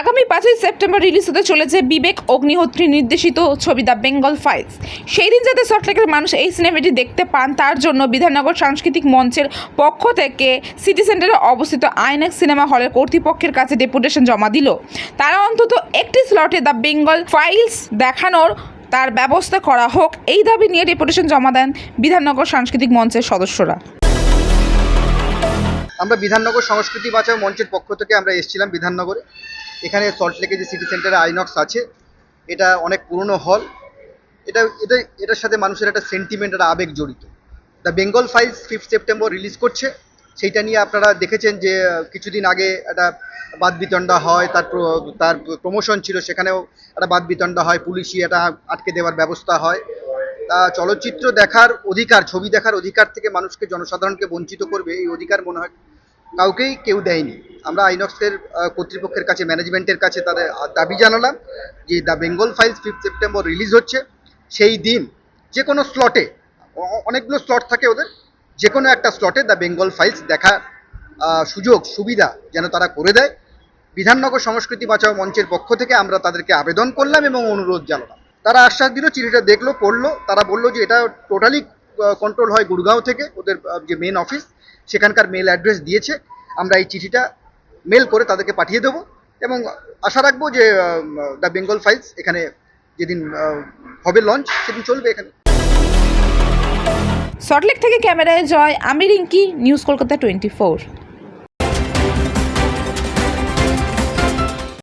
আগামী পাঁচই September release হতে চলেছে বিবেক অগ্নিহোত্রী নির্দেশিত ছবি দ্য বেঙ্গল ফাইলস। সেই দিন যাতে সল্টলেকের মানুষ এই সিনেমাটি দেখতে পান, তার জন্য বিধাননগর সাংস্কৃতিক মঞ্চের পক্ষ থেকে সিটি সেন্টারে অবস্থিত আইনক্স সিনেমা হলের কর্তৃপক্ষের কাছে ডেপুটেশন জমা দিল। তারা অন্তত একটি স্লটে দ্য বেঙ্গল ফাইলস দেখানোর তার ব্যবস্থা করা হোক, এই দাবি নিয়ে ডেপুটেশন জমা দেন বিধাননগর সাংস্কৃতিক মঞ্চের সদস্যরা। আমরা বিধাননগর সংস্কৃতি বাঁচাও মঞ্চের পক্ষ থেকে আমরা এসেছিলাম বিধাননগরে। এখানে সল্টলেকে যে সিটি সেন্টারে আইনক্স আছে, এটা অনেক পুরনো হল এটা এটা, এটার সাথে মানুষের একটা সেন্টিমেন্ট একটা আবেগ জড়িত। The Bengal Files fifth September release করছে। সেইটা নিয়ে আপনারা দেখেছেন যে, কিছুদিন আগে একটা বাদ বিতণ্ডা হয়, তার তার প্রমোশন ছিল, সেখানেও একটা বাদ বিতণ্ডা হয়, পুলিশই এটা আটকে দেওয়ার ব্যবস্থা হয়। তা চলচ্চিত্র দেখার অধিকার, ছবি দেখার অধিকার থেকে মানুষকে, জনসাধারণকে বঞ্চিত করবে, এই অধিকার মনে হয় কাউকেই কেউ দেয়নি। আমরা আইনক্সের কর্তৃপক্ষের কাছে, ম্যানেজমেন্টের কাছে তাদের দাবি জানালাম যে The Bengal Files fifth September release হচ্ছে। সেই দিন যে কোনো স্লটে অনেকগুলো স্লট থাকে ওদের। যে কোনো একটা স্লটে দ্য বেঙ্গল ফাইলস দেখার সুযোগ, সুবিধা যেন তারা করে দেয়। বিধাননগর সংস্কৃতি বাঁচাও মঞ্চের পক্ষ থেকে আমরা তাদেরকে আবেদন করলাম এবং অনুরোধ জানালাম। তারা আশ্বাস দিল, চিঠিটা দেখল, পড়ল। তারা বলল যে এটা টোটালি কন্ট্রোল হয় গুড়গাঁও থেকে, ওদের যে মেন অফিস সেখানকার মেল অ্যাড্রেস দিয়েছে। আমরা এই চিঠিটা মেল করে তাদেরকে পাঠিয়ে দেবো এবং আশা রাখব যে দ্য বেঙ্গল ফাইলস এখানে যেদিন হবে লঞ্চ সেদিন চলবে এখানে। সল্টলেক থেকে ক্যামেরায় জয়, আমি Rinki News Kolkata twenty four